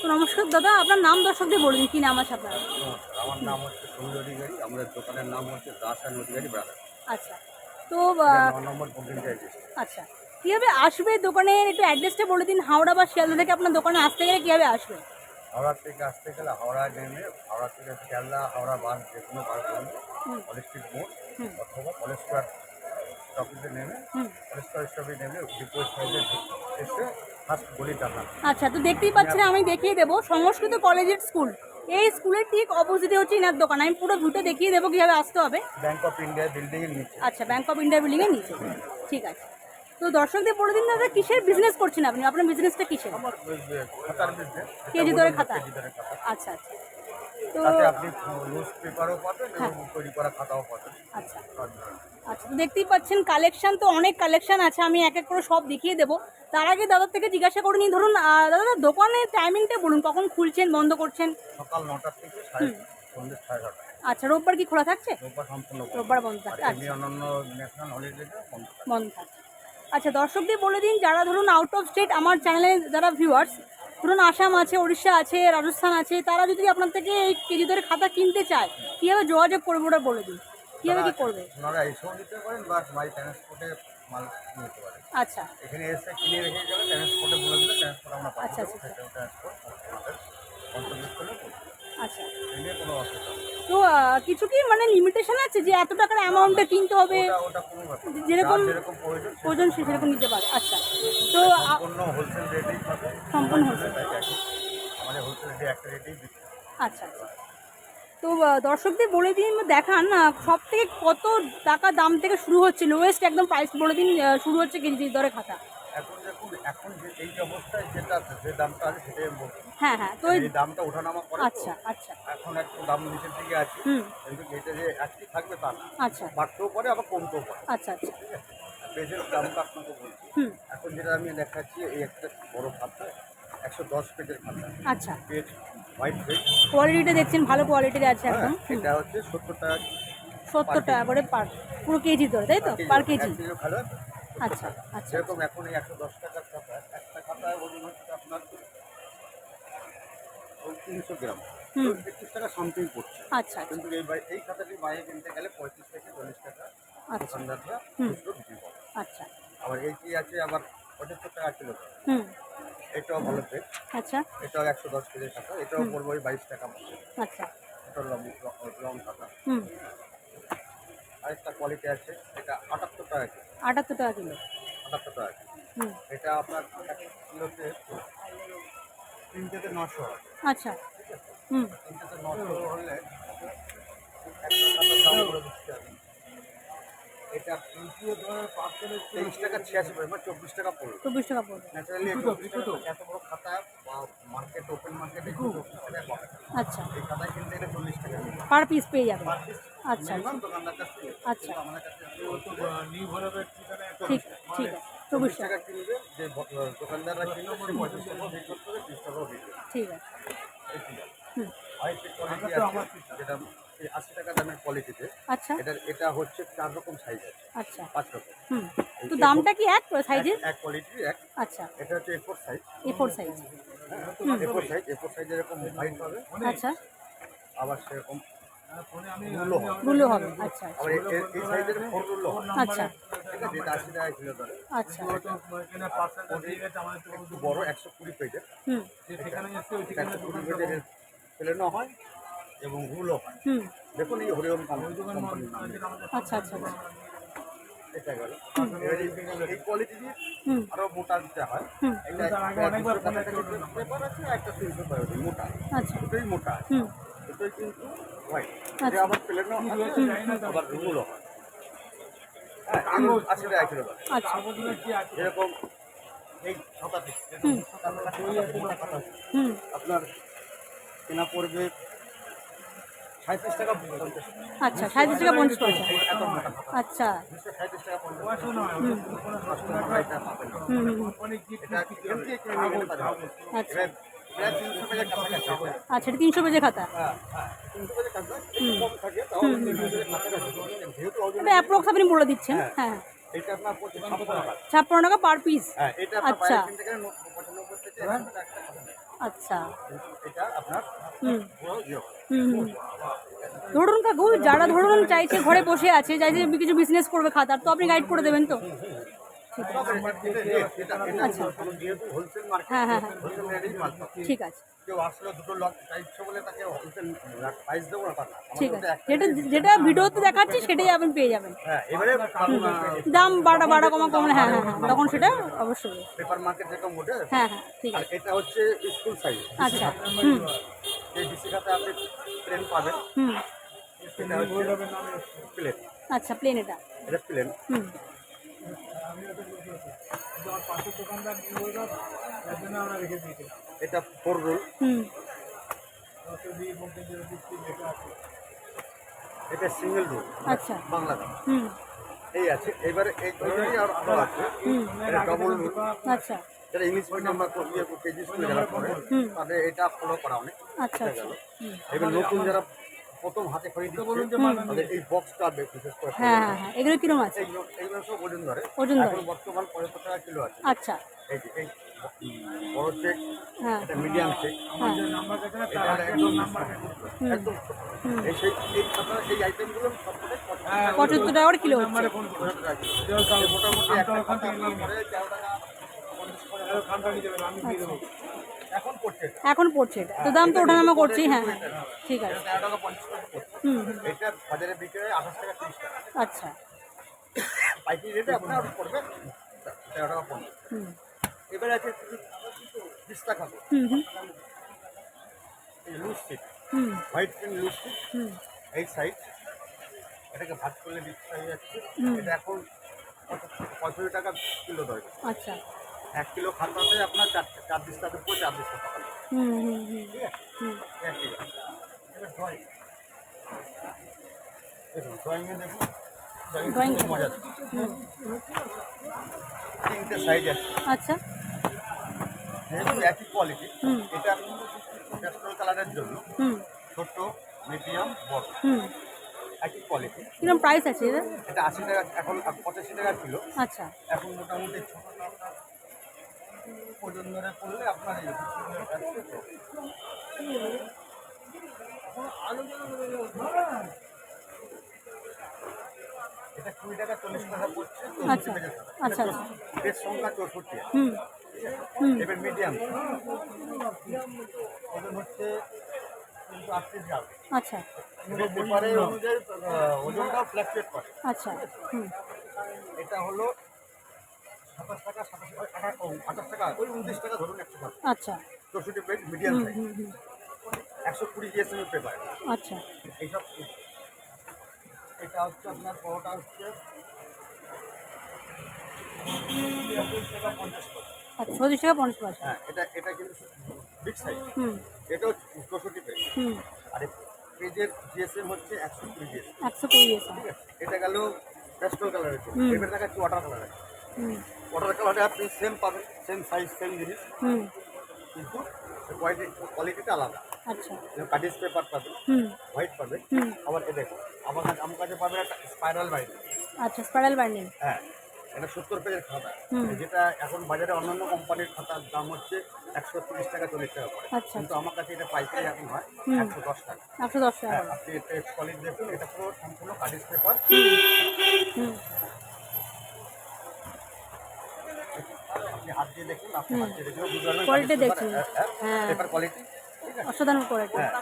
তো নমস্কার দাদা আপনার নাম দর্শকদের বলুন কি নাম আছে আপনার? আমার নাম হচ্ছে সমীর অধিকারী আমাদের দোকানের নাম হচ্ছে দাস অ্যান্ড অধিকারী ব্রাদার আচ্ছা তো আচ্ছা কীভাবে আসবে দোকানে? একটু অ্যাড্রেসটা বলে দিন হাওড়া বা শিয়ালদা থেকে আপনার দোকানে আসতে গেলে কীভাবে আসবে? হাওড়া থেকে আসতে গেলে হাওড়া নেমে হাওড়া থেকে শিয়ালদা হাওড়া বাস যে কোনো বাস ধরবে কলেজ স্ট্রিট মোড়। অথবা কলেজ স্কোয়ার স্টপেজে নেমে কলেজ স্কোয়ার স্টপে নেমে ডিপো সাইডে এসে আচ্ছা তো দেখতেই পাচ্ছেন আমি দেখিয়ে দেবো। সংস্কৃত কলেজের স্কুল। এই স্কুলের ঠিক অপোজিটে হচ্ছে ইনার দোকান। আমি পুরো ঘুরে দেখিয়ে দেবো কীভাবে আসতে হবে। ব্যাংক অফ ইন্ডিয়া বিল্ডিংয়ের নিচে। আচ্ছা ব্যাংক অফ ইন্ডিয়া বিল্ডিংয়ের নিচে। ঠিক আছে। তো দর্শকদের বলে দিন দাদা কিসের বিজনেস করছেন আপনি? আপনার বিজনেসটা কিসের? কেজি ধরে কেজি দরে খাতা। আচ্ছা আচ্ছা। তো আপনি লুজ পেপারও পাবেন হ্যাঁ। এবং তৈরি করা খাতাও পাবেন। আচ্ছা। আচ্ছা তো দেখতেই পাচ্ছেন কালেকশন তো অনেক কালেকশন আছে আমি এক এক করে সব দেখিয়ে দেবো। তার আগে দাদার থেকে জিজ্ঞাসা করে নিই ধরুন দাদা দোকানের টাইমিংটা বলুন কখন খুলছেন বন্ধ করছেন? সকাল নটার থেকে সন্ধ্যে সাড়ে ছটা আচ্ছা রোববার কি খোলা থাকছে? রোববার সম্পূর্ণ বন্ধ। রোববার বন্ধ আর আচ্ছা। অন্যান্য ন্যাশনাল হলিডেতে বন্ধ থাকে আচ্ছা দর্শকদের বলে দিন যারা ধরুন আউট অফ স্টেট আমার চ্যানেলে যারা ভিউয়ার্স ধরুন আসাম আছে উড়িষ্যা আছে রাজস্থান আছে তারা যদি আপনার থেকে এই কেজি ধরে খাতা কিনতে চায় কীভাবে যোগাযোগ করবে ওটা বলে দিন? কীভাবে কি করবে? ওনারা এসেও নিতে পারেন বা বাই ট্রান্সপোর্টে মাল নিতে পারেন। আচ্ছা। এখানে এসে কিনে রেখে গেলে ট্রান্সপোর্টে বলে দিলে ট্রান্সপোর্ট আমরা আচ্ছা, পাঠিয়ে দেবো। আচ্ছা, সেটাও ট্রান্সপোর্ট আমাদের গন্তব্যস্থলে পৌঁছে দেবে। আচ্ছা। কোনো অসুবিধা নেই। তো কিছু কি মানে লিমিটেশন আছে যে এত টাকার অ্যামাউন্টে কিনতে হবে। যেরকম- প্রয়োজন সে সেরকম নিতে পারে। আচ্ছা। তো সম্পূর্ণ হোলসেল। আচ্ছা আচ্ছা। তো দর্শকদের বলে দিন দেখান সব থেকে কত টাকা দাম থেকে শুরু হচ্ছে? লোয়েস্ট একদম প্রাইস বলে দিন শুরু হচ্ছে কেজি দরে খাতা এখন দেখুন এখন যে এই অবস্থায় যেটা আছে যে দামটা আছে সেটাই আমি বলছি। হ্যাঁ হ্যাঁ তো এই- দামটা ওঠানামা করে। আচ্ছা আচ্ছা। এখন একটু দাম নিচের দিকে আছে। কিন্তু এটা যে একই থাকবে তা না। আচ্ছা। বাড়তেও পারে আবার কমতেও পারে। আচ্ছা আচ্ছা। ঠিক আছে? পেজের দামটা আপনাকে বলছি। এখন যেটা আমি দেখাচ্ছি এই একটা বড় খাতা একশো দশ পেজের খাতা। আচ্ছা। পেজ হোয়াইট পেজ কোয়ালিটিটা দেখছেন ভালো কোয়ালিটির আছে একদম এটা হচ্ছে সত্তর টাকা সত্তর টাকা করে পার পুরো কেজি ধরে তাই তো? পার কেজি আচ্ছা আচ্ছা। যেরকম এখন এই একশো দশ টাকার ওজন হচ্ছে আপনার তিনশো গ্রাম। একত্রিশ টাকা সামথিং পড়ছে। আচ্ছা আচ্ছা। কিন্তু এই এই খাতাটি বাইরে কিনতে গেলে পঁয়ত্রিশ থেকে চল্লিশ টাকা আচ্ছা। দোকানদাররা খুচরো বিক্রি করে। আচ্ছা। আবার এই কি আছে? আবার পঁচাত্তর টাকা কিলো হুম। এটাও ভালো আচ্ছা। এটাও একশো দশ কেজির খাতা। এটাও পড়বে ওই বাইশ টাকা মতো আচ্ছা। এটা লং লং খাতা। আরেকটা কোয়ালিটি আছে। এটা আটাত্তর টাকা কেজি। আটাত্তর টাকা কিলো। আটাত্তর টাকা হুম এটা আপনার এক কিলোতে তিনটেতে নশো। আচ্ছা। হুম। নশো হলে এটা তেইশ টাকা ছিয়াশি পড়বে মানে চব্বিশ টাকা পড়বে। চব্বিশ টাকা পড়বে। ন্যাচারালি এত বড় খাতা বা মার্কেট ওপেন মার্কেটে চব্বিশ টাকা পাবে আচ্ছা। এই খাতায় কিনতে গেলে চল্লিশ টাকা। পার পিস পেয়ে যাবে। আচ্ছা। দোকানদার কাছ। থেকে আচ্ছা। কিন্তু আমাদের কাছে ঠিক ঠিক আছে। চব্বিশ চব্বিশ টাকা টাকা কিনবে। যে ব- দোকানদাররা কিনবে সে পঁয়ত্রিশ টাকা বিক্রি করতে হবে তিরিশ টাকাও বিক্রি করতে ঠিক আছে। হবে। এই ঠিক আছে। হুম আরেকটি কোয়ালিটি আছে যেটা এই আশি টাকা দামের কোয়ালিটিতে আচ্ছা। এটা এটা হচ্ছে চার রকম সাইজ আছে। আচ্ছা। পাঁচ রকম। হুম। তো দামটা কি এক সাইজের এক- এক কোয়ালিটির এক। আচ্ছা। এটা হচ্ছে A four size A four size A four size A four size এরকম হাইট হবে। আচ্ছা। আবার সেরকম রুলো হবে। আচ্ছা আবার এ- এ- এই সাইজের ফোর রুলো আচ্ছা। আচ্ছা। বড় একশো কুড়ি পেজের একশো কুড়ি পেজের প্লেনও হয় এবং রুলও হয়। হুম। দেখুন এই হরিওম কোম্পানির নাম। আচ্ছা আচ্ছা আচ্ছা। এটা গেল। এই এই কোয়ালিটি দিয়ে আরও মোটা দিতে হয়। এটা পেপার আছে একটা পেপার মোটা। আচ্ছা। দুটোই মোটা। দুটোই কিন্তু হোয়াইট আচ্ছা। আবার প্লেনও আছে আবার রুলও হয়। আশি টাকা কিলো আচ্ছা। এরকম এই আপনার কেনা পড়বে সাঁত্রিশ টাকা পঞ্চাশ। আচ্ছা সাঁত্রিশ টাকা পঞ্চাশ পয়সা আচ্ছা। সাঁত্রিশ টাকা পঞ্চাশ হুম। হুম। আচ্ছা। আচ্ছা এটা তিনশো পেজের খাতা। হ্যাঁ, হ্যাঁ, এটা অ্যাপ্রক্স আপনি বলে দিচ্ছেন। হ্যাঁ। এটা ছাপ্পান্ন টাকা। পার পিস হ্যাঁ, আপনার আচ্ছা। আচ্ছা। ধরুন কাকু যারা ধরুন চাইছে ঘরে বসে আছে চাইছে কিছু বিজনেস করবে খাতার তো আপনি গাইড করে দেবেন তো। এটা এটা আচ্ছা। যেহেতু হোলসেল মার্কেট হ্যাঁ, হ্যাঁ, হ্যাঁ। ঠিক আছে। ঠিক আছে। যেটা যেটা ভিডিওতে দেখাচ্ছি সেটাই আপনি পেয়ে যাবেন। হ্যাঁ দাম বাড়া বাড়া কমা কমলে হ্যাঁ হ্যাঁ হ্যাঁ তখন সেটা অবশ্যই। পেপার মার্কেট যেরকম ওঠে হ্যাঁ হ্যাঁ ঠিক আছে। এটা হচ্ছে স্কুল সাইজ আচ্ছা। হুম। এই ডিসি আপনি প্লেন পাবেন হুম। এটা হচ্ছে প্লেন আচ্ছা প্লেন এটা। এটা প্লেন হুম। এটা ফোর রোল এটা সিঙ্গেল রোল আচ্ছা। বাংলাতে এই আছে। এবারে এই ধরনেরই আর আরও আছে। এটা ডবল রোল আচ্ছা। যারা ইংলিশ মিডিয়াম বা কেজি স্কুলে যারা পড়ে তাদের এটা ফলো করা অনেক। আচ্ছা আচ্ছা। এবার নতুন যারা প্রথম হাতে খড়ি দিচ্ছে এই বক্সটা বিশেষ করে হ্যাঁ হ্যাঁ হ্যাঁ এগুলো কিরম আছে? এইগুলো সব ওজন ধরে। ওজন ধরে। বর্তমান পঁচাত্তর টাকা কিলো আছে। আচ্ছা। এই যে এই বড় চেক হ্যাঁ। এটা মিডিয়াম চেক হ্যাঁ। হলো একদম একদম এই সেই এই আপনার এই আইটেমগুলো পঁচাত্তর টাকা করে কিলো মোটামুটি একটা খাতা পরে টাকা করে এখন পড়ছে এটা। এখন পড়ছে। তো দাম তো ওঠানামা করছি হ্যাঁ হ্যাঁ। ঠিক আছে। হুম এটা বাজারে বিক্রি আঠাশ টাকা তিরিশ টাকা। আচ্ছা। পাইকারি রেটে আপনার পড়বে তেরো টাকা পঞ্চাশ হুম। এবারে আছে লুজ হোয়াইট পেন লুজ এই সাইড এটাকে ভাগ করলে যাচ্ছে। এটা এখন পঁয়ষট্টি টাকা কিলো ধরে আচ্ছা। এক কিলো খাতাতে আপনার চার চার দিস টাকা চার দিস টাকা। হুম হুম হুম হুম। ড্রয়িংয়ে দেখুন ড্রয়িং খুব মজা। তিনটে সাইজ আছে আচ্ছা। একই কোয়ালিটি হুম। এটা পেট্রোল কালারের জন্য হুম। ছোট মিডিয়াম বড়। হুম। একই কোয়ালিটি কিরম প্রাইস আছে এটা? এটা আশি টাকা এখন পঁচাশি টাকা কিলো। আচ্ছা। এখন মোটামুটি ধরে পড়লে আপনার এটা কুড়ি টাকা চল্লিশ টাকা পড়ছে আচ্ছা আচ্ছা আচ্ছা। সংখ্যা চৌষট্টি। হুম এবার মিডিয়াম ওজন হচ্ছে কিন্তু আটত্রিশ গ্রাম। আচ্ছা। এবার অনুযায়ী ওজনটাও ফ্ল্যাকচুয়েট করে। আচ্ছা হুম। এটা হলো সাতাশ টাকা সাতাশ টাকা আঠাশ টাকা ওই উনত্রিশ টাকা ধরুন একশো টাকা। আচ্ছা। চৌষট্টি পেজ মিডিয়াম একশো কুড়ি জিএসএম পেপার আচ্ছা। এইসব এটা হচ্ছে আপনার বড়টা হচ্ছে পঁচিশ টাকা পঞ্চাশ পয়সা। হ্যাঁ এটা এটা কিন্তু বিগ সাইজ হুম। এটাও চৌষট্টি পেজ হুম। আর পেজের জিএসএম হচ্ছে একশো কুড়ি জিএসএম একশো কুড়ি এটা গেল পেস্টল কালারের। এবার দেখাচ্ছি ওয়াটার কালারের হুম। ওয়াটার কালারে আপনি সেম পাবেন সেম সাইজ সেম জিনিস। হুম। কিন্তু কোয়ালিটি কোয়ালিটিটা আলাদা। আচ্ছা। কাটিস পেপার পাবেন হুম। হোয়াইট পাবেন আবার এ দেখো আমার কাছে আমার কাছে পাবেন একটা স্পাইরাল বাইন্ডিং আচ্ছা স্পাইরাল বাইন্ডিং হ্যাঁ এটা সত্তর পেজের খাতা। যেটা এখন বাজারে অন্যান্য কোম্পানির খাতার দাম হচ্ছে একশো তিরিশ টাকা চল্লিশ টাকা আচ্ছা। কিন্তু আমার কাছে এটা পাইকারি এখন হয় একশো দশ টাকা। একশো দশ টাকা হ্যাঁ আপনি এটা কোয়ালিটি দেখুন এটা পুরো সম্পূর্ণ কাটিস পেপার আপনি হাত দিয়ে দেখুন আপনি হাত দিয়ে দেখুন বুঝতে পারবেন Quality কাটিস দেখছেন। পেপার, হ্যাঁ, হ্যাঁ। পেপার কোয়ালিটি অসাধারণ কোয়ালিটি হ্যাঁ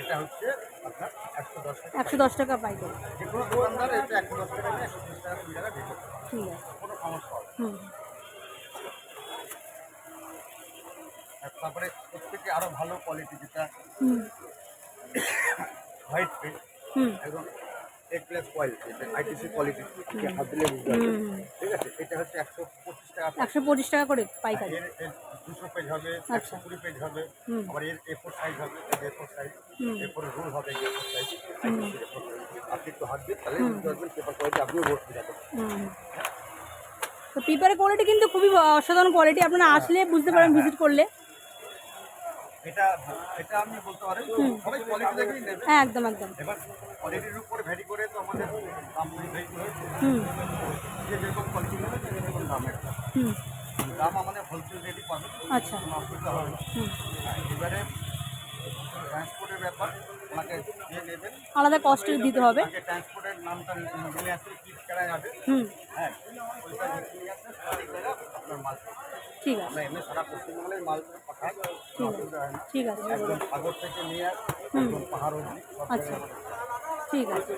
এটা হচ্ছে আপনার একশো দশ টাকা একশো দশ টাকা পাইকারি যে কোনো দোকানদার এটা একশো দশ টাকা একশো তিরিশ টাকা কুড়ি টাকা দিয়ে। ঠিক আছে। কোনো সমস্যা হবে হুম। তারপরে প্রত্যেকে আরও ভালো কোয়ালিটি যেটা হোয়াইট পেন হুম। একদম এক প্লাস কোয়ালিটি আইটিসি কোয়ালিটি হাত দিলে বুঝতে পারবেন। এটা হচ্ছে একশো পঁচিশ টাকা একশো পঁচিশ টাকা করে পাইকারি। পেজ হবে আচ্ছা। একশো কুড়ি পেজ হবে আবার এর সাইজ হবে সাইজ হবে সাইজ আপনি একটু হাত দিয়ে তাহলে বুঝতে পারবেন পেপার কোয়ালিটি আপনিও যাবেন তো পেপারের কোয়ালিটি কিন্তু খুবই অসাধারণ কোয়ালিটি আপনারা আসলে বুঝতে পারেন ভিজিট করলে। এটা এটা আপনি বলতে পারেন সবাই কোয়ালিটি দেখেই নেবে। হ্যাঁ একদম একদম। এবার কোয়ালিটির উপর ভ্যারি করে তো আমাদের দাম ভ্যারি করে। হুম। যে যেরকম কোয়ালিটি নেবে সেরকম দাম একটা। হুম। দাম আমাদের হোলসেল রেটই পাবে। আচ্ছা। অসুবিধা এবারে ট্রান্সপোর্টের ব্যাপার ওনাকে দিয়ে নেবেন। আলাদা কষ্ট দিতে হবে। ট্রান্সপোর্টের নামটা নিয়ে আসলে কি করা যাবে। হুম। হ্যাঁ ঠিক আছে। আমরা এমনি সারা পশ্চিমবঙ্গের মাল পাঠাই। ঠিক আছে হুম। পাহাড় আচ্ছা ঠিক আছে।